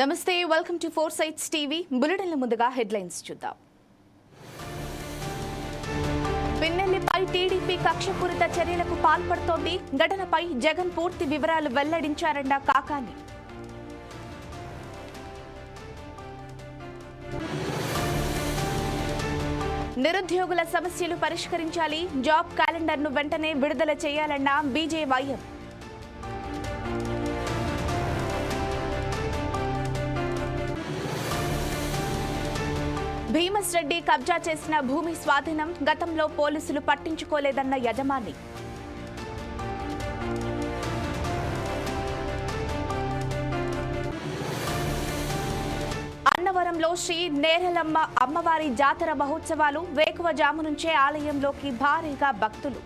నమస్తే welcome to four sides TV బులెటిన్ల ముందుగా headlines చూద్దాం. పిన్నెల్లిపై టీడీపీ కక్షపూరిత చర్యలకు పాల్పడుతోంది. ఘటనపై జగన్ పూర్తి వివరాలు వెల్లడించారన్న కాకాని. నిరుద్యోగుల సమస్యలు పరిష్కరించాలి. జాబ్ క్యాలెండర్ను వెంటనే విడుదల చేయాలన్న బీజేవైఎం. భీమస్ రెడ్డి కబ్జా చేసిన భూమి స్వాధీనం గతంలో పోలీసులు పట్టించుకోలేదన్న యజమాని. అన్నవరంలో శ్రీ నేరలమ్మ అమ్మవారి జాతర మహోత్సవాలు వేకువజాము నుంచే ఆలయంలోకి భారీగా భక్తులు.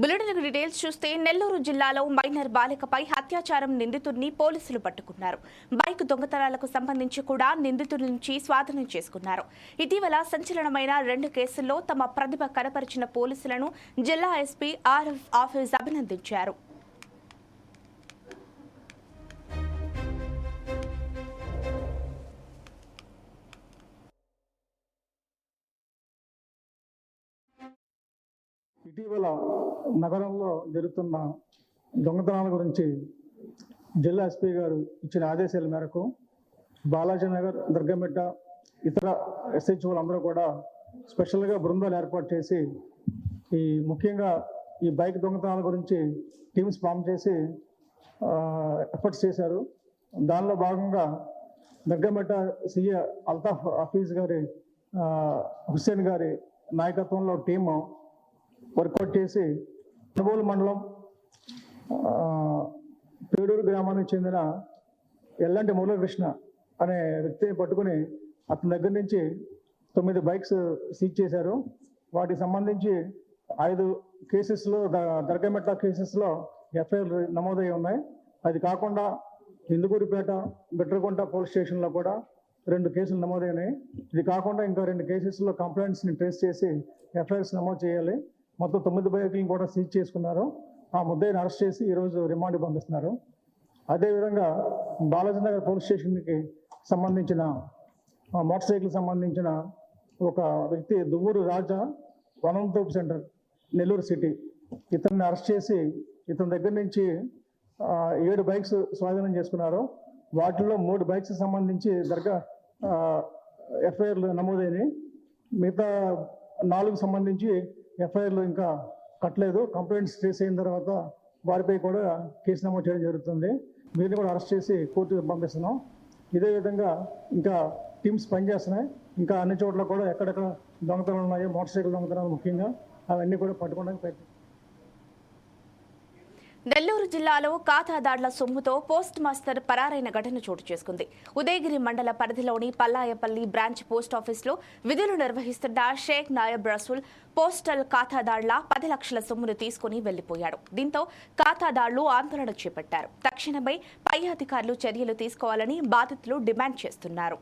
బులెటిన్ డీటెయిల్స్ చూస్తే నెల్లూరు జిల్లాలో మైనర్ బాలికపై అత్యాచారం నిందితుడిని పోలీసులు పట్టుకున్నారు. బైక్ దొంగతనాలకు సంబంధించి కూడా నిందితుడి నుంచి స్వాధీనం చేసుకున్నారు. ఇటీవల సంచలనమైన రెండు కేసుల్లో తమ ప్రతిభ కనపరిచిన పోలీసులను జిల్లా ఎస్పీ ఆర్ఎఫ్ ఆఫీస్ అభినందించారు. ఇటీవల నగరంలో జరుగుతున్న దొంగతనాల గురించి జిల్లా ఎస్పీ గారు ఇచ్చిన ఆదేశాల మేరకు బాలాజీ నగర్ దుర్గమిట్ట ఇతర ఎస్హెచ్ఓలు అందరూ కూడా స్పెషల్గా బృందాలు ఏర్పాటు చేసి ఈ ముఖ్యంగా ఈ బైక్ దొంగతనాల గురించి టీమ్స్ ఫామ్ చేసి ఎఫర్ట్స్ చేశారు. దానిలో భాగంగా దగ్గమెట్ట సీఏ అల్తాఫ్ హఫీజ్ గారి హుస్సేన్ గారి నాయకత్వంలో టీము వర్కౌట్ చేసి కొనుగోలు మండలం పేడూరు గ్రామానికి చెందిన ఎల్లంటి మురళీకృష్ణ అనే వ్యక్తిని పట్టుకుని అతని దగ్గర నుంచి తొమ్మిది బైక్స్ సీజ్ చేశారు. వాటికి సంబంధించి ఐదు కేసెస్లో దర్గమెట్ల కేసెస్లో ఎఫ్ఐఆర్ నమోదై ఉన్నాయి. అది కాకుండా ఇందుకూరిపేట బిట్రకుంట పోలీస్ స్టేషన్లో కూడా రెండు కేసులు నమోదైనాయి. ఇది కాకుండా ఇంకా రెండు కేసెస్లో కంప్లైంట్స్ని ట్రేస్ చేసి ఎఫ్ఐఆర్స్ నమోదు చేయాలి. మొత్తం తొమ్మిది బైకులను కూడా సీజ్ చేసుకున్నారు. ఆ ముద్దాయిని అరెస్ట్ చేసి ఈరోజు రిమాండ్ పంపిస్తున్నారు. అదేవిధంగా బాలాజీ నగర్ పోలీస్ స్టేషన్కి సంబంధించిన మోటార్ సైకిల్ సంబంధించిన ఒక వ్యక్తి దువ్వూరు రాజా వనంతోపు సెంటర్ నెల్లూరు సిటీ. ఇతన్ని అరెస్ట్ చేసి ఇతని దగ్గర నుంచి ఏడు బైక్స్ స్వాధీనం చేసుకున్నారు. వాటిలో మూడు బైక్స్ సంబంధించి దర్గా ఎఫ్ఐఆర్లు నమోదైనవి. మిగతా నాలుగు సంబంధించి ఎఫ్ఐఆర్లు ఇంకా కట్టలేదు. కంప్లైంట్స్ చేసిన అయిన తర్వాత వారిపై కూడా కేసు నమోదు చేయడం జరుగుతుంది. వీరిని కూడా అరెస్ట్ చేసి కోర్టుకు పంపిస్తున్నాం. ఇదే విధంగా ఇంకా టీమ్స్ పనిచేస్తున్నాయి. ఇంకా అన్ని చోట్ల కూడా ఎక్కడెక్కడ దొంగతనాలు ఉన్నాయో మోటార్ సైకిల్ దొంగతనాలు ముఖ్యంగా అవన్నీ కూడా పట్టుకోవడానికి ప్రయత్నం నెల్లూరు జిల్లాలో ఖాతాదారుల సొమ్ముతో పోస్ట్ మాస్టర్ పరారైన ఘటన చోటు చేసుకుంది. ఉదయగిరి మండల పరిధిలోని పల్లాయపల్లి బ్రాంచ్ పోస్ట్ ఆఫీస్లో విధులు నిర్వహిస్తున్న షేక్ నాయబ్ రసూల్ పోస్టల్ ఖాతాదారుల పది లక్షల సొమ్మును తీసుకుని వెళ్ళిపోయాడు దీంతో ఖాతాదారులు ఆందోళన చేపట్టారు. తక్షణమే పై అధికారులు చర్యలు తీసుకోవాలని బాధితులు డిమాండ్ చేస్తున్నారు.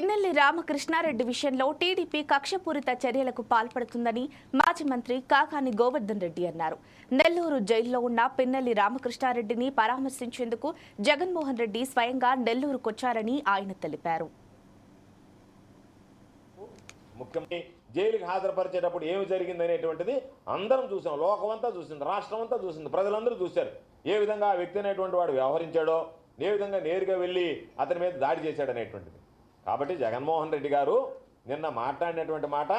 పిన్నెల్లి రామకృష్ణారెడ్డి విషయంలో టీడీపీ కక్షపూరిత చర్యలకు పాల్పడుతుందని మాజీ మంత్రి కాకాని గోవర్ధన్ రెడ్డి అన్నారు. నెల్లూరు జైల్లో ఉన్న పిన్నెల్లి రామకృష్ణారెడ్డిని పరామర్శించేందుకు జగన్మోహన్ రెడ్డి స్వయంగా నెల్లూరుకొచ్చారని ఆయన తెలిపారు. జైలుకి హాజరుపరిచేటప్పుడు ఏమి జరిగింది అనేటువంటిది అందరం చూసాం. లోకమంతా చూసింది రాష్ట్రం అంతా చూసింది ప్రజలందరూ చూశారు. ఏ విధంగా ఆ వ్యక్తి అనేటువంటి వాడు వ్యవహరించాడో ఏ విధంగా నేరుగా వెళ్ళి అతని మీద దాడి చేశాడు అనేటువంటిది కాబట్టి జగన్మోహన్ రెడ్డి గారు నిన్న మాట్లాడినటువంటి మాట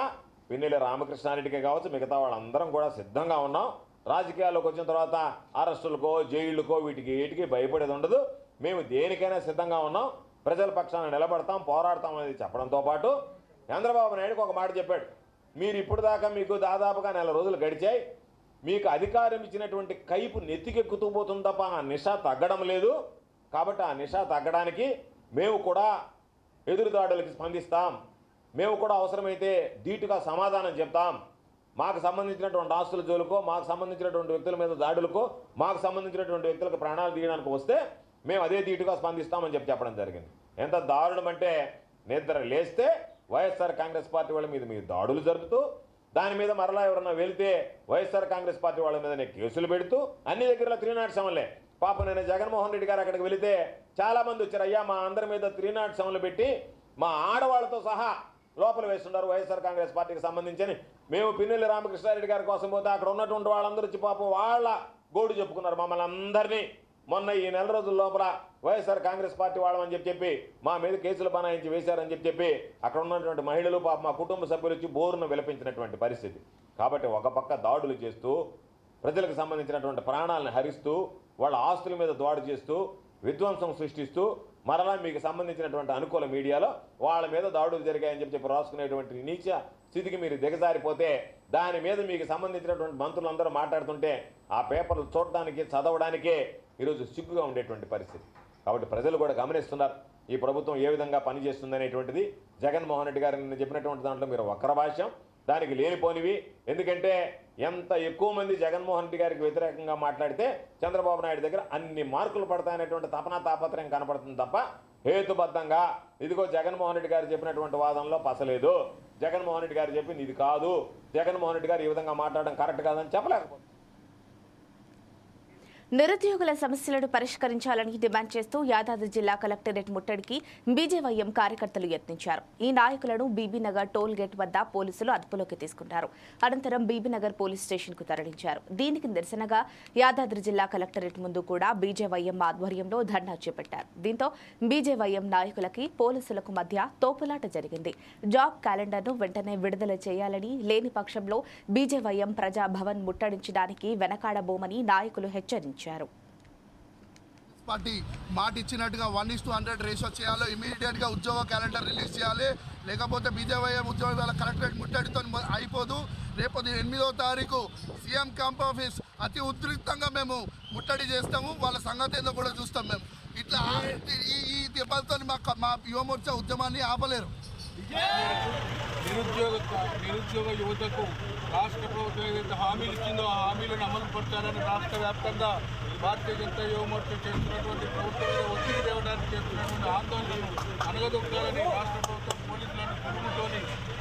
పిన్నెల రామకృష్ణారెడ్డికి కావచ్చు మిగతా వాళ్ళందరం కూడా సిద్ధంగా ఉన్నాం. రాజకీయాల్లోకి వచ్చిన తర్వాత అరెస్టులకో జైళ్ళకో వీటికి వీటికి భయపడేది ఉండదు. మేము దేనికైనా సిద్ధంగా ఉన్నాం. ప్రజల పక్షాన నిలబడతాం పోరాడతాం అనేది చెప్పడంతో పాటు చంద్రబాబు నాయుడుకి ఒక మాట చెప్పాడు. మీరు ఇప్పుడు దాకా మీకు దాదాపుగా నెల రోజులు గడిచాయి. మీకు అధికారం ఇచ్చినటువంటి కైపు నెత్తికెక్కుతూ పోతుంది తప్ప ఆ నిషా తగ్గడం లేదు. కాబట్టి ఆ నిషా తగ్గడానికి మేము కూడా ఎదురుదాడులకి స్పందిస్తాం. మేము కూడా అవసరమైతే ధీటుగా సమాధానం చెప్తాం. మాకు సంబంధించినటువంటి ఆస్తుల జోలుకో మాకు సంబంధించినటువంటి వ్యక్తుల మీద దాడులకో మాకు సంబంధించినటువంటి వ్యక్తులకు ప్రాణాలు తీయడానికి వస్తే మేము అదే ధీటుగా స్పందిస్తామని చెప్పి చెప్పడం జరిగింది. ఎంత దారుణం అంటే నిద్ర లేస్తే వైఎస్ఆర్ కాంగ్రెస్ పార్టీ వాళ్ళ మీద మీరు దాడులు జరుపుతూ దాని మీద మరలా ఎవరన్నా వెళితే వైఎస్ఆర్ కాంగ్రెస్ పార్టీ వాళ్ళ మీదనే కేసులు పెడుతూ అన్ని దగ్గరలో త్రీ నాట్ సెవెన్లే పాప నేను జగన్మోహన్ రెడ్డి గారు అక్కడికి వెళితే చాలా మంది వచ్చారు. అయ్యా మా అందరి మీద త్రీ నాట్ సెవెన్లు పెట్టి మా ఆడవాళ్ళతో సహా లోపల వేస్తున్నారు వైఎస్ఆర్ కాంగ్రెస్ పార్టీకి సంబంధించి మేము పిన్నెల్లి రామకృష్ణారెడ్డి గారి కోసం పోతే అక్కడ ఉన్నటువంటి వాళ్ళందరూ వచ్చి పాపం వాళ్ళ గోడు చెప్పుకున్నారు మమ్మల్ని అందరినీ. మొన్న ఈ నెల రోజుల లోపల వైఎస్ఆర్ కాంగ్రెస్ పార్టీ వాళ్ళమని చెప్పి చెప్పి మా మీద కేసులు బనాయించి వేశారని చెప్పి చెప్పి అక్కడ ఉన్నటువంటి మహిళలు పాప మా కుటుంబ సభ్యులు వచ్చి బోరును విలపించినటువంటి పరిస్థితి. కాబట్టి ఒక పక్క దాడులు చేస్తూ ప్రజలకు సంబంధించినటువంటి ప్రాణాలను హరిస్తూ వాళ్ళ ఆస్తుల మీద దాడి చేస్తూ విధ్వంసం సృష్టిస్తూ మరలా మీకు సంబంధించినటువంటి అనుకూల మీడియాలో వాళ్ళ మీద దాడులు జరిగాయని చెప్పి చెప్పి రాసుకునేటువంటి నీచ స్థితికి మీరు దిగజారిపోతే దాని మీద మీకు సంబంధించినటువంటి మంత్రులందరూ మాట్లాడుతుంటే ఆ పేపర్లు చూడడానికి చదవడానికే ఈరోజు సిగ్గుగా ఉండేటువంటి పరిస్థితి. కాబట్టి ప్రజలు కూడా గమనిస్తున్నారు ఈ ప్రభుత్వం ఏ విధంగా పనిచేస్తుందనేటువంటిది. జగన్మోహన్ రెడ్డి గారు నిన్న చెప్పినటువంటి దాంట్లో మీరు వక్ర భాష్యం దానికి లేనిపోనివి. ఎందుకంటే ఎంత ఎక్కువ మంది జగన్మోహన్ రెడ్డి గారికి వ్యతిరేకంగా మాట్లాడితే చంద్రబాబు నాయుడు దగ్గర అన్ని మార్కులు పడతాయనేటువంటి తపన తాపత్రయం కనపడుతుంది తప్ప హేతుబద్ధంగా ఇదిగో జగన్మోహన్ రెడ్డి గారు చెప్పినటువంటి వాదనలో పసలేదు. జగన్మోహన్ రెడ్డి గారు చెప్పింది ఇది కాదు. జగన్మోహన్ రెడ్డి గారు ఈ విధంగా మాట్లాడడం కరెక్ట్ కాదని చెప్పలేకపోతే నిరుద్యోగుల సమస్యలను పరిష్కరించాలని డిమాండ్ చేస్తూ యాదాద్రి జిల్లా కలెక్టరేట్ ముట్టడికి బీజేవైఎం కార్యకర్తలు యత్నించారు. ఈ నాయకులను బీబీనగర్ టోల్ గేట్ వద్ద పోలీసులు అదుపులోకి తీసుకున్నారు అనంతరం బీబీనగర్ పోలీస్ స్టేషన్కు తరలించారు. దీనికి నిరసనగా యాదాద్రి జిల్లా కలెక్టరేట్ ముందు కూడా బీజేవైఎం ఆధ్వర్యంలో ధర్నా చేపట్టారు. దీంతో బీజేవైఎం నాయకులకి పోలీసులకు మధ్య తోపులాట జరిగింది. జాబ్ క్యాలెండర్ను వెంటనే విడుదల చేయాలని లేని పక్షంలో బీజేవైఎం ప్రజాభవన్ ముట్టడించడానికి వెనకాడబోమని నాయకులు హెచ్చరించారు. పార్టీ మాట ఇచ్చినట్టుగా one is two hundred ratio చేయాలి. ఇమీడియట్గా ఉద్యోగ క్యాలెండర్ రిలీజ్ చేయాలి. లేకపోతే బీజేవైఎం ఉద్యోగాల కలెక్టరేట్ ముట్టడితో అయిపోదు. రేపు ఎనిమిదో తారీఖు సీఎం క్యాంప్ ఆఫీస్ అతి ఉద్రిక్తంగా మేము ముట్టడి చేస్తాము. వాళ్ళ సంగతి ఏదో కూడా చూస్తాం మేము. ఇట్లా ఈ ఈ దెబ్బలతో మా మా యువమోర్చా ఉద్యమాన్ని ఆపలేరు. నిరుద్యోగ నిరుద్యోగ యువతకు రాష్ట్ర ప్రభుత్వం ఏదైతే హామీలు ఇచ్చిందో ఆ హామీలను అమలు పరచాలని రాష్ట్ర వ్యాప్తంగా భారతీయ జనతా యువమోర్చా చేస్తున్నటువంటి ప్రభుత్వం ఒత్తిడి తేవడానికి చేస్తున్నటువంటి ఆందోళనలు అనగదొక్కాలని రాష్ట్ర ప్రభుత్వం పోలీసులను కుటుంబంతోని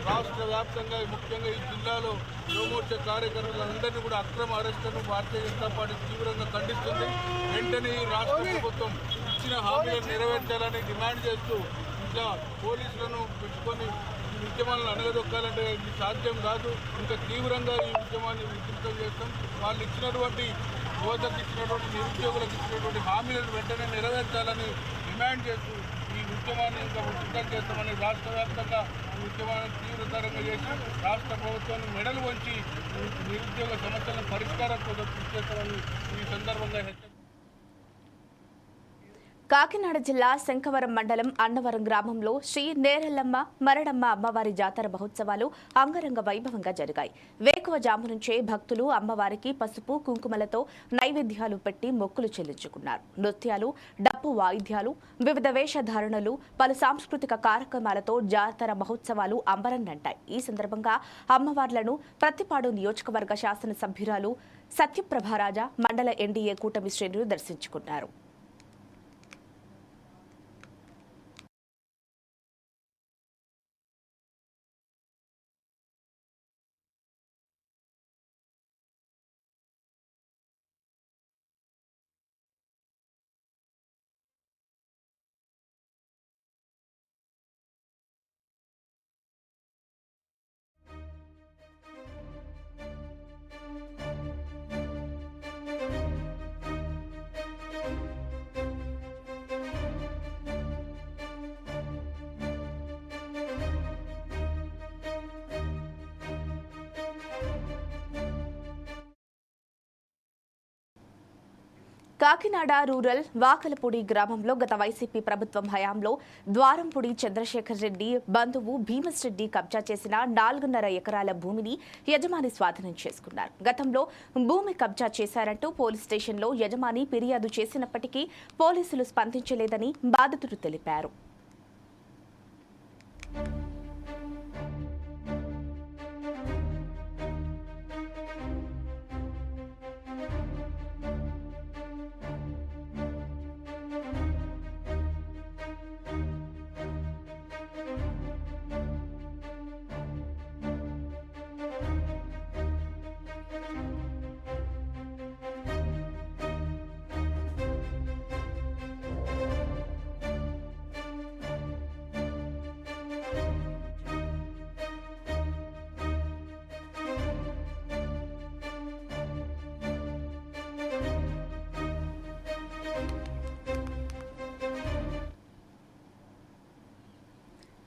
రాష్ట్ర వ్యాప్తంగా ముఖ్యంగా ఈ జిల్లాలో యువమోర్చా కార్యకర్తలందరినీ కూడా అక్రమ అరెస్టులను భారతీయ జనతా పార్టీ తీవ్రంగా ఖండిస్తుంది. వెంటనే రాష్ట్ర ప్రభుత్వం ఇచ్చిన హామీలను నెరవేర్చాలని డిమాండ్ చేస్తూ ఇంకా పోలీసులను పెట్టుకొని ఈ ఉద్యమాలను అణగదొక్కాలంటే ఇది సాధ్యం కాదు. ఇంకా తీవ్రంగా ఈ ఉద్యమాన్ని విస్తృతం చేస్తాం. వాళ్ళు ఇచ్చినటువంటి యువతకు ఇచ్చినటువంటి నిరుద్యోగులకు ఇచ్చినటువంటి హామీలను వెంటనే నెరవేర్చాలని డిమాండ్ చేస్తూ ఈ ఉద్యమాన్ని ఇంకా ఉధృతం చేస్తామని రాష్ట్ర వ్యాప్తంగా ఈ ఉద్యమాన్ని తీవ్రతరంగా చేసి రాష్ట్ర ప్రభుత్వాన్ని మెడలు వంచి నిరుద్యోగ సమస్యలను పరిష్కారం కోసం కృషి చేస్తామని ఈ సందర్భంగా హెచ్చరి కాకినాడ జిల్లా శంఖవరం మండలం అన్నవరం గ్రామంలో శ్రీ నేరెల్లమ్మ మరణమ్మ అమ్మవారి జాతర మహోత్సవాలు అంగరంగ వైభవంగా జరిగాయి. వేకువ జాము నుంచే భక్తులు అమ్మవారికి పసుపు కుంకుమలతో నైవేద్యాలు పెట్టి మొక్కులు చెల్లించుకున్నారు. నృత్యాలు డప్పు వాయిద్యాలు వివిధ వేషధారణలు పలు సాంస్కృతిక కార్యక్రమాలతో జాతర మహోత్సవాలు అంబరన్నంటాయి ఈ సందర్భంగా అమ్మవార్లను ప్రతిపాడు నియోజకవర్గ శాసనసభ్యురాలు సత్యప్రభారాజా మండల ఎన్డీఏ కూటమి శ్రేణులు దర్శించుకున్నారు. కాకినాడ రూరల్ వాకలపూడి గ్రామంలో గత వైసీపీ ప్రభుత్వం హయాంలో ద్వారంపూడి చంద్రశేఖర్ రెడ్డి బంధువు భీమస్రెడ్డి కబ్జా చేసిన నాలుగున్నర ఎకరాల భూమిని యజమాని స్వాధీనం చేసుకున్నారు. గతంలో భూమి కబ్జా చేశారంటూ పోలీస్ స్టేషన్లో యజమాని ఫిర్యాదు చేసినప్పటికీ పోలీసులు స్పందించలేదని బాధితుడు తెలిపారు.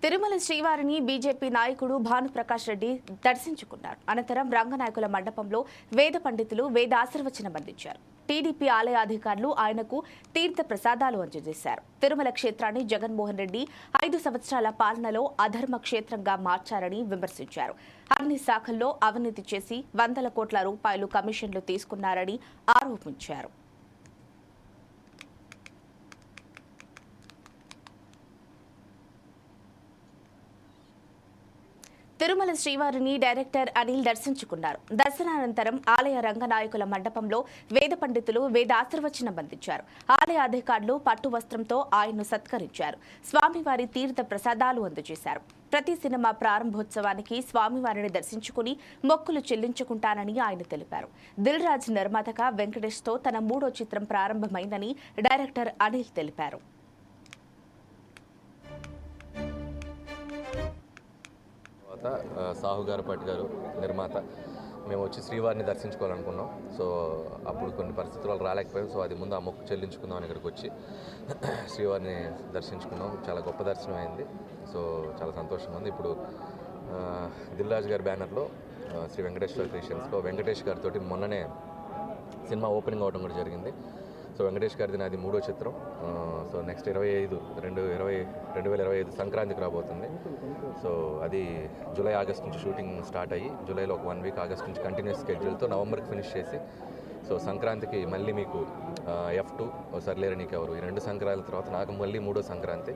తిరుమల శ్రీవారిని బీజేపీ నాయకుడు భానుప్రకాష్ రెడ్డి దర్శించుకున్నారు. అనంతరం రంగనాయకుల మండపంలో వేద పండితులు వేద ఆశీర్వచనం అందించారు. టీడీపీ ఆలయ అధికారులు ఆయనకు తీర్థ ప్రసాదాలు అందజేశారు. తిరుమల క్షేత్రాన్ని జగన్మోహన్ రెడ్డి ఐదు సంవత్సరాల పాలనలో అధర్మ క్షేత్రంగా మార్చారని విమర్శించారు. అన్ని శాఖల్లో అవినీతి చేసి వందల కోట్ల రూపాయలు కమిషన్లు తీసుకున్నారని ఆరోపించారు. తిరుమల శ్రీవారిని డైరెక్టర్ అనిల్ దర్శించుకున్నారు. దర్శనానంతరం ఆలయ రంగనాయకుల మండపంలో వేద పండితులు వేదాశీర్వచనం అందించారు. ఆలయ అధికారులు పట్టు వస్త్రంతో ఆయన్ను సత్కరించారు. స్వామివారి తీర్థ ప్రసాదాలు అందజేశారు. ప్రతి సినిమా ప్రారంభోత్సవానికి స్వామివారిని దర్శించుకుని మొక్కులు చెల్లించుకుంటానని ఆయన తెలిపారు. దిల్ రాజ్ నిర్మాతగా వెంకటేష్తో తన మూడో చిత్రం ప్రారంభమైందని డైరెక్టర్ అనిల్ తెలిపారు. తర్వాత ఆ, సాహు గారు పట్ గారు నిర్మాత. మేము వచ్చి శ్రీవారిని దర్శించుకోవాలనుకున్నాం. సో అప్పుడు కొన్ని పరిస్థితులు రాలేకపోయాం సో అది ముందు ఆ మొక్కు చెల్లించుకుందాం అని ఇక్కడికి వచ్చి శ్రీవారిని దర్శించుకున్నాం. చాలా గొప్ప దర్శనం అయింది. సో చాలా సంతోషంగా ఉంది. ఇప్పుడు దిల్రాజు గారి బ్యానర్లో శ్రీ వెంకటేశ్వర క్రియేషన్స్లో వెంకటేష్ గారితో మొన్ననే సినిమా ఓపెనింగ్ అవడం కూడా జరిగింది. సో వెంకటేష్ గారిది నాది మూడో చిత్రం. సో నెక్స్ట్ ఇరవై ఐదు రెండు ఇరవై రెండు వేల ఇరవై ఐదు సంక్రాంతికి రాబోతుంది. సో అది జూలై ఆగస్ట్ నుంచి షూటింగ్ స్టార్ట్ అయ్యి జూలైలో ఒక వన్ వీక్ ఆగస్ట్ నుంచి కంటిన్యూస్ స్కెడ్యూల్తో నవంబర్కి ఫినిష్ చేసి సో సంక్రాంతికి మళ్ళీ మీకు ఎఫ్ టూ సర్లేరు నీకెవరు. ఈ రెండు సంక్రాంతి తర్వాత నాకు మళ్ళీ మూడో సంక్రాంతి.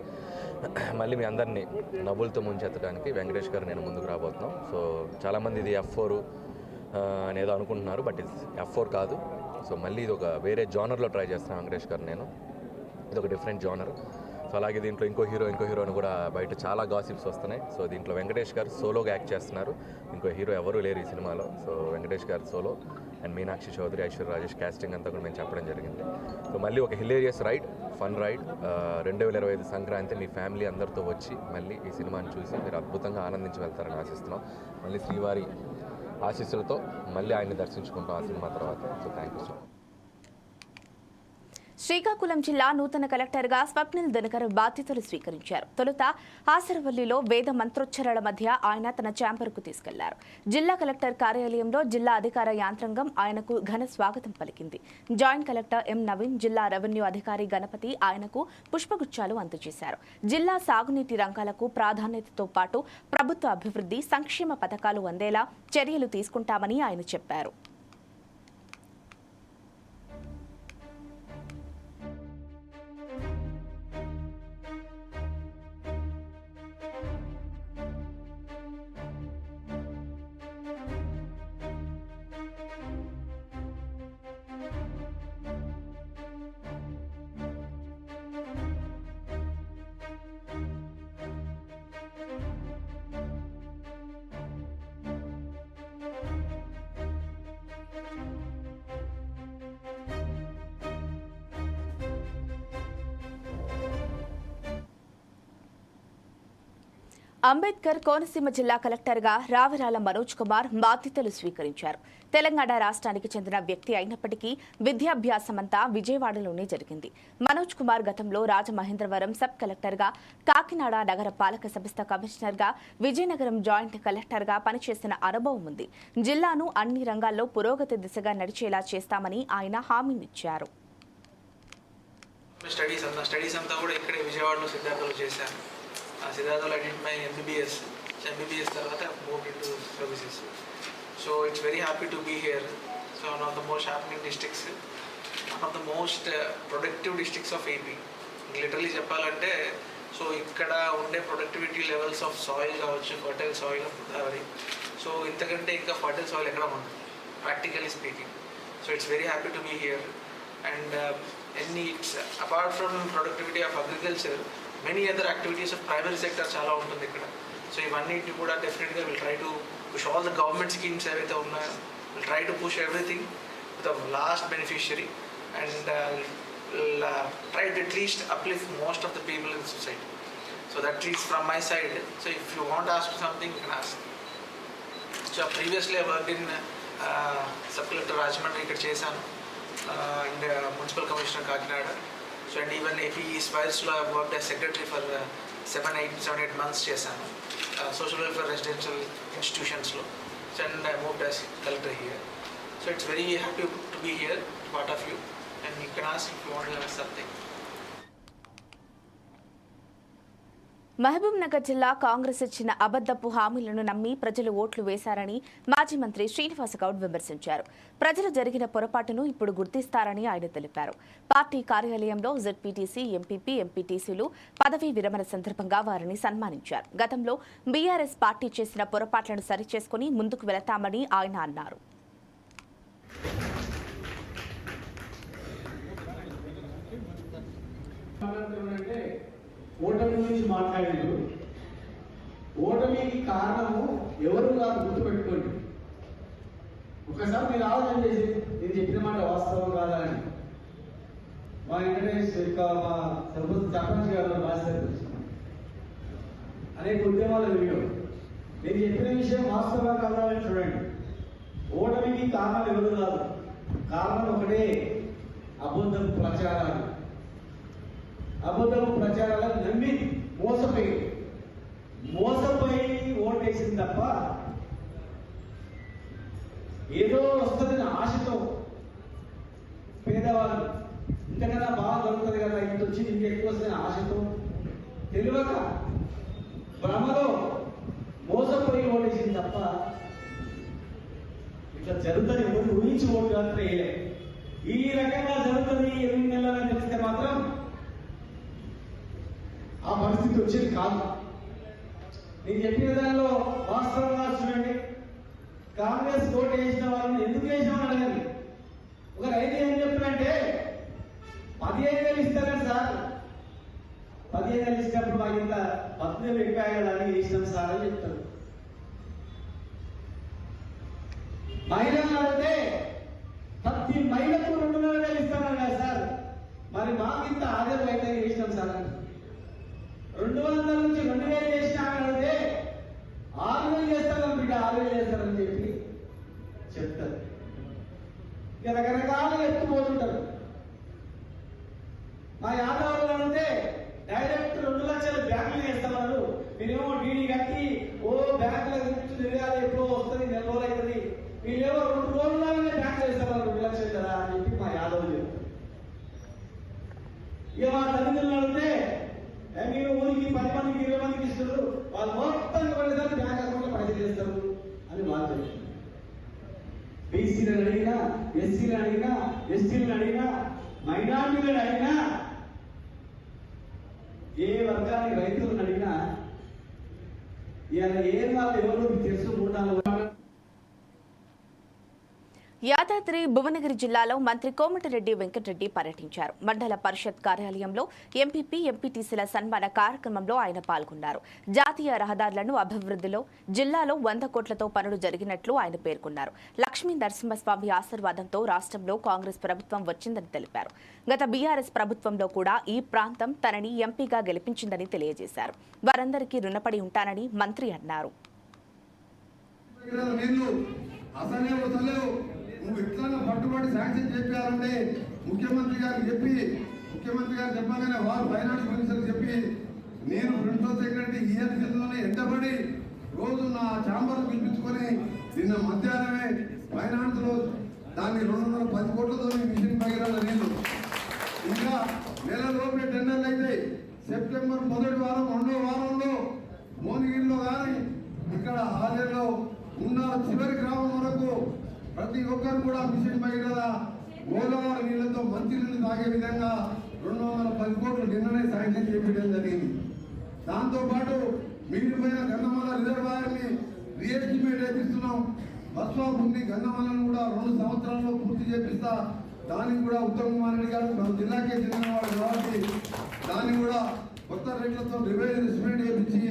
మళ్ళీ మీ అందరినీ నవ్వులతో ముంచెత్తడానికి వెంకటేష్ గారు నేను ముందుకు రాబోతున్నాం. సో చాలామంది ఇది ఎఫ్ ఫోర్ అనేదో అనుకుంటున్నారు బట్ ఇది ఎఫ్ ఫోర్ కాదు. సో మళ్ళీ ఇది ఒక వేరే జానర్లో ట్రై చేస్తున్నాను వెంకటేష్ గారు నేను. ఇది ఒక డిఫరెంట్ జానర్. సో అలాగే దీంట్లో ఇంకో హీరో ఇంకో హీరో అని కూడా బయట చాలా గాసిప్స్ వస్తున్నాయి. సో దీంట్లో వెంకటేష్ గారు సోలోగా యాక్ట్ చేస్తున్నారు. ఇంకో హీరో ఎవరూ లేరు ఈ సినిమాలో. సో వెంకటేష్ గారు solo and Meenakshi Chaudhary Aishwarya Rajesh casting అంతా కూడా మేము చెప్పడం జరిగింది. సో మళ్ళీ ఒక హిలేరియస్ రైడ్ ఫన్ రైడ్. రెండు వేల ఇరవై ఐదు సంక్రాంతి మీ ఫ్యామిలీ అందరితో వచ్చి మళ్ళీ ఈ సినిమాని చూసి మీరు అద్భుతంగా ఆనందించి వెళ్తారని ఆశిస్తున్నాం. మళ్ళీ శ్రీవారి ఆశీస్సులతో మళ్ళీ ఆయన్ని దర్శించుకుంటాం ఆ సినిమా తర్వాత. So thank you so much Srikakulam జిల్లా నూతన కలెక్టర్గా స్వప్నిల్ దినకర్ బాధ్యతలు స్వీకరించారు. తొలుత ఆసరవల్లిలో వేద మంత్రోచ్చరణల మధ్య ఆయన తన ఛాంబర్కు తీసుకెళ్ళారు. జిల్లా కలెక్టర్ కార్యాలయంలో జిల్లా అధికార యాంత్రాంగం ఆయనకు ఘన స్వాగతం పలికింది. జాయింట్ కలెక్టర్ ఎం నవీన్ జిల్లా రెవెన్యూ అధికారి గణపతి ఆయనకు పుష్పగుచ్చాలు అందజేశారు. జిల్లా సాగునీటి రంగాలకు ప్రాధాన్యతతో పాటు ప్రభుత్వ అభివృద్ధి సంక్షేమ పథకాలు అందేలా చర్యలు తీసుకుంటామని ఆయన చెప్పారు. అంబేద్కర్ కోనసీమ జిల్లా కలెక్టర్గా రావిరాల మనోజ్ కుమార్ బాధ్యతలు స్వీకరించారు. తెలంగాణ రాష్ట్రానికి చెందిన వ్యక్తి అయినప్పటికీ విద్యాభ్యాసమంతా విజయవాడలోనే జరిగింది. మనోజ్ కుమార్ గతంలో రాజమహేంద్రవరం సబ్ కలెక్టర్గా కాకినాడ నగర పాలక సంస్థ కమిషనర్గా విజయనగరం జాయింట్ కలెక్టర్గా పనిచేసిన అనుభవం ఉంది. జిల్లాను అన్ని రంగాల్లో పురోగతి దిశగా నడిచేలా చేస్తామని ఆయన హామీనిచ్చారు. స్టడీస్ అంతా స్టడీస్ అంతా కూడా ఇక్కడే విజయవాడలో సిద్ధార్థులు చేశాను ఆ సిద్ధార్థలో I did my MBBS MBBS తర్వాత move into services so it's very happy to be here so one of the most happening districts one of the most productive districts of AP literally చెప్పాలంటే so ఇక్కడ ఉండే productivity levels of soil కావచ్చు fertile soil of Godavari. So ఇంతకంటే ఇంకా fertile soil ఎక్కడ ఉండదు practically speaking so it's very happy to be here and ఎన్ని it's apart from productivity of agriculture many other activities of private sector చాలా ఉంటుంది ఇక్కడ. So ఇవన్నిటి కూడా డెఫినెట్గా will try to push all the government schemes ఏవైతే ఉన్నాయో will try to push everything the last beneficiary and try to at least uplift most of the people in society so that is from my side so if you want ask something you can ask so previously work in sub collector Rajahmundry ఇక్కడ చేశాను. And municipal commissioner Kakinada so and even AP స్పైర్స్లో work as secretary for seven eight seven eight months చేశాను social welfare residential ఇన్స్టిట్యూషన్స్లో so and I move as collector here so it's very happy to be here part of you and you can ask you want something Mahabubnagar జిల్లా కాంగ్రెస్ ఇచ్చిన అబద్దపు హామీలను నమ్మి ప్రజలు ఓట్లు వేశారని మాజీ మంత్రి శ్రీనివాస గౌడ్ విమర్శించారు. ప్రజలు జరిగిన పొరపాటును ఇప్పుడు గుర్తిస్తారని ఆయన తెలిపారు. పార్టీ కార్యాలయంలో జెడ్పీటీసీ ఎంపీపీ ఎంపీటీసీలు పదవీ విరమణ సందర్భంగా వారిని సన్మానించారు. గతంలో బీఆర్ఎస్ పార్టీ చేసిన పొరపాట్లను సరిచేసుకుని ముందుకు వెళతామని ఆయన అన్నారు. అంటే ఓటమి గురించి మాట్లాడారు ఓటమికి కారణము ఎవరు కాదు గుర్తుపెట్టుకోండి. ఒకసారి మీరు ఆలోచన చేసి నేను చెప్పిన మాట వాస్తవం కాదా అని. మా వెంకటేష్ యొక్క మా సర్పంచ్ సర్పంచ్ గారు రాశారు అనేక ఉద్యమాలు వినియోగం నేను చెప్పిన విషయం వాస్తవం కాదా అని చూడండి. ఓటమికి కారణాలు ఎవరు కాదు? కారణం ఒకటే అబద్ధం ప్రచారాలు. అబద్ధపు ప్రచారాలను నమ్మి మోసపోయి మోసపోయి ఓటేసింది తప్ప ఏదో వస్తుందని ఆశతో పేదవాళ్ళు ఇంతకన్నా బాగా దొరుకుతుంది కదా ఇంత వచ్చి ఇంకెక్కువ వస్తుందని ఆశతో తెలియక భ్రమలో మోసపోయి ఓటేసింది తప్ప ఇట్లా జరుగుతుంది. ఎవరు ఊహించి ఓటు మాత్రం ఈ రకంగా జరుగుతుంది. ఎనిమిది నెలలని తెలిస్తే మాత్రం ఆ పరిస్థితి వచ్చేది కాదు. నేను చెప్పిన దానిలో వాస్తవంగా చూడండి. కాంగ్రెస్ ఓటు వేసిన వాళ్ళని ఎందుకు వేసామని అడగండి. ఒక రైతు ఏం చెప్తున్నంటే పదిహేను వేలు ఇస్తారని సార్. పదిహేను వేలు ఇచ్చినప్పుడు మాకు ఇంత పద్దెనిమిది ఎక్కువ కదా అని వేసినాం సార్ అని చెప్తారు. మహిళలు అడిగితే ప్రతి మహిళకు రెండున్నర వేలు ఇస్తానన్నారు కదా సార్. మరి మాకు ఇంత ఆదాయం అయితే వేసినాం సార్ అని. రెండు వందల నుంచి రెండు వేలు చేసిన ఆరు వేలు చేస్తాను బిడ్డ ఆరు వేలు చేస్తానని చెప్పి చెప్తారు. ఇక రకరకాలుగా ఎత్తుపోతుంటారు మా యాదవులు అంటే డైరెక్ట్ రెండు లక్షలు బ్యాంకులు చేస్తున్నారు. మీరేమో డీడీ కట్టి ఓ బ్యాంకుల గురించి తిరగాలి ఎప్పుడో వస్తుంది నెల రోజులు అవుతుంది మీరేమో రెండు రోజుల్లోనే బ్యాంక్ చేస్తున్నారు రెండు లక్షలు కదా అని చెప్పి మా యాదవులు చెప్తారు. ఇక మా తల్లిదండ్రులు అంటే మీరు ఇరవై వాళ్ళు మొత్తం పడేసరికి బ్యాంక్ అకౌంట్లో పైసలు చేస్తారు అని వాళ్ళు చెప్తారు బీసీలను అడిగినా ఎస్సీలను అడిగినా ఎస్టీలను అడిగినా మైనార్టీలను అడిగినా ఏ వర్గానికి రైతులను అడిగినా ఇలా ఏ వాళ్ళు ఎవరు తెలుసు మూడు నాలుగు యాదాద్రి భువనగిరి జిల్లాలో మంత్రి కోమటిరెడ్డి వెంకటరెడ్డి పర్యటించారు. మండల పరిషత్ కార్యాలయంలో ఎంపీపీ ఎంపీటీసీల సన్మాన కార్యక్రమంలో ఆయన పాల్గొన్నారు. జాతీయ రహదారులను అభివృద్ధిలో జిల్లాలో వంద కోట్లతో పనులు జరిగినట్లు ఆయన పేర్కొన్నారు. లక్ష్మీ నరసింహస్వామి ఆశీర్వాదంతో రాష్ట్రంలో కాంగ్రెస్ ప్రభుత్వం వచ్చిందని తెలిపారు. గత బీఆర్ఎస్ ప్రభుత్వంలో కూడా ఈ ప్రాంతం తనని ఎంపీగా గెలిపించిందని తెలియజేశారు. వారందరికీ రుణపడి ఉంటానని మంత్రి అన్నారు. అసలే నువ్వు ఇట్లానే పట్టుబడి శాంక్షన్ చెప్పారంటే ముఖ్యమంత్రి గారికి చెప్పి ముఖ్యమంత్రి గారు చెప్పగానే వారు ఫైనాన్స్ మినిస్టర్ చెప్పి నేను ప్రిన్సిపల్ సెక్రటరీ ఈఎన్ జిల్లాలో ఎండబడి రోజు నా ఛాంబర్ పిలిపించుకొని నిన్న మధ్యాహ్నమే ఫైనాన్స్లో లో దాన్ని రెండు వందల పది కోట్లతో మిషన్ భగీరథ నీళ్ళు ఇంకా నెల లోపే టెండర్లు అయితే సెప్టెంబర్ మొదటి వారం రెండో వారంలో మోనిగిరిలో కానీ ఇక్కడ ఆలయంలో ఉన్న చివరి గ్రామం వరకు ప్రతి ఒక్కరు కూడా మిషన్ భగీరథ గోదావరి నీళ్ళతో మంచి నీళ్ళు తాగే విధంగా రెండు వందల పది కోట్లు నిన్ననే శాంక్షన్ చేపించడం జరిగింది దాంతో పాటు మిగిలిపోయిన గంధమాల రిజర్వాయర్ని రీఎస్టిమేట్ చేపిస్తున్నాం. బస్వాప్ ఉంది కూడా రెండు సంవత్సరాల్లో పూర్తి చేపిస్తా. దానికి కూడా ఉత్తమ్ కుమార్ రెడ్డి గారు మన జిల్లాకే చెందినవాడు కాబట్టి దాన్ని కూడా కొత్త రేట్లతో రివైజ్ ఎస్టిమేట్ చేపించి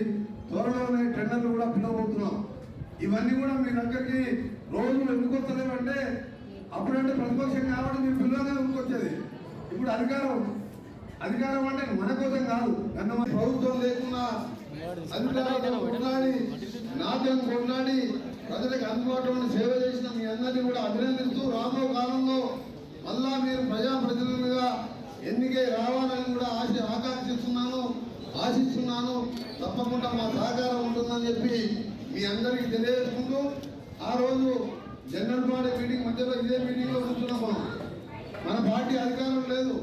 త్వరలోనే టెండర్లు కూడా పిలవబోతున్నాం. ఇవన్నీ కూడా మీ దగ్గరికి రోజు ఎందుకు వస్తలేవంటే అప్పుడంటే ప్రతిపక్షం కాబట్టి మీరు పిల్లలనే ఎందుకొచ్చేది ఇప్పుడు అధికారం అధికారం అంటే మన కోసం కాదు కన్నా ప్రభుత్వం లేకుండా అధికారం కొట్లాడి నాట్యం కొట్లాడి ప్రజలకు అందుబాటులో సేవ చేసిన మీ అందరినీ కూడా అభినందిస్తూ రాబో కాలంలో మళ్ళా మీరు ప్రజాప్రతినిధులుగా ఎన్నికే రావాలని కూడా ఆశ ఆకాంక్షిస్తున్నాను ఆశిస్తున్నాను. తప్పకుండా మా సహకారం ఉంటుందని చెప్పి మీ అందరికీ తెలియజేసుకుంటూ ఆ రోజు జనరల్ బాడీ మీటింగ్ మధ్యలో ఇదే మీటింగ్లో కూర్చున్నాము మనం. మన పార్టీ అధికారం లేదు.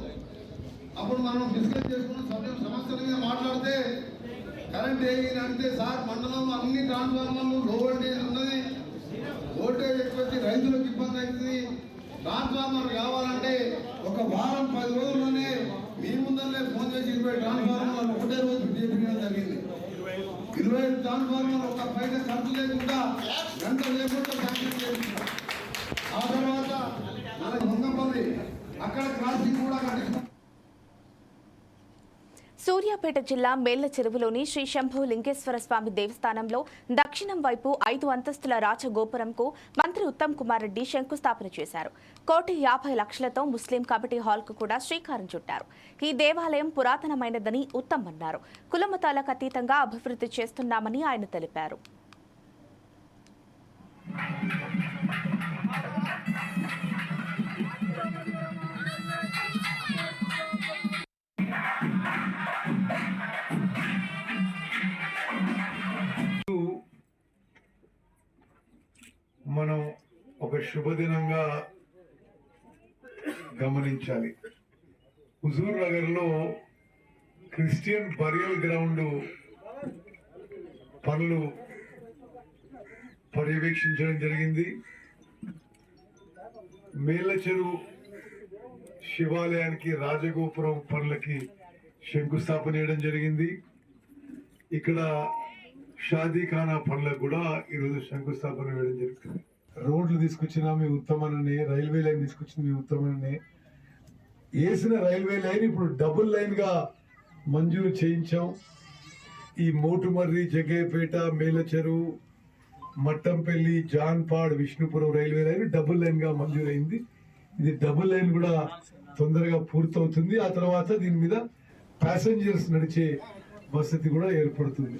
అప్పుడు మనం డిస్కస్ చేసుకున్న సమయం సమస్యల మీద మాట్లాడితే కరెంట్ ఏమి అంటే సార్ మండలంలో అన్ని ట్రాన్స్ఫార్మర్లు లో వోల్టేజ్ ఉన్నది. వోల్టేజ్ ఎక్కువ రైతులకు ఇబ్బంది అవుతుంది ట్రాన్స్ఫార్మర్ కావాలంటే ఒక వారం పది రోజుల్లోనే మీ ముందరనే ఫోన్ చేసి ఇరవై ట్రాన్స్ఫార్మర్ ఒకటే రోజు చేపించడం జరిగింది. ఇరవై ట్రాన్స్ఫార్మర్ ఒక పైన ఖర్చు లేకుండా గంట లేకుండా శాంక్షన్ చేపించాం ఆ తర్వాత మన ముంగపల్లి అక్కడ క్రాసింగ్ కూడా కట్టించాం సూర్యాపేట జిల్లా మేళ్ళ చెరువులోని శ్రీ శంభు లింగేశ్వర స్వామి దేవస్థానంలో దక్షిణం వైపు ఐదు అంతస్తుల రాచగోపురంకు మంత్రి ఉత్తమ్ కుమార్ రెడ్డి శంకుస్థాపన చేశారు. కోటి యాభై లక్షలతో ముస్లిం కమిటీ హాల్కు కూడా శ్రీకారం చుట్టారు. ఈ దేవాలయం పురాతనమైనదని ఉత్తమ్ అన్నారు. కులమతాలకు అతీతంగా అభివృద్ధి చేస్తున్నామని ఆయన తెలిపారు. శుభదినంగా గమనించాలి. హుజూర్ నగర్లో క్రిస్టియన్ బరియల్ గ్రౌండ్ పనులు పర్యవేక్షించడం జరిగింది. మేలచెరు శివాలయానికి రాజగోపురం పనులకి శంకుస్థాపన చేయడం జరిగింది. ఇక్కడ షాదీఖానా పనులకు కూడా ఈరోజు శంకుస్థాపన వేయడం జరుగుతుంది. రోడ్లు తీసుకొచ్చినా మీ ఉత్తమనని రైల్వే లైన్ తీసుకొచ్చిన మీ ఉత్తమనని. వేసిన రైల్వే లైన్ ఇప్పుడు డబుల్ లైన్గా మంజూరు చేయించాం. ఈ Motumarri Jaggayyapeta Melacheru Mattampalli Janpahad Vishnupuram railway line double లైన్గా మంజూరైంది. ఇది డబుల్ లైన్ కూడా తొందరగా పూర్తవుతుంది. ఆ తర్వాత దీని మీద ప్యాసింజర్స్ నడిచే వసతి కూడా ఏర్పడుతుంది.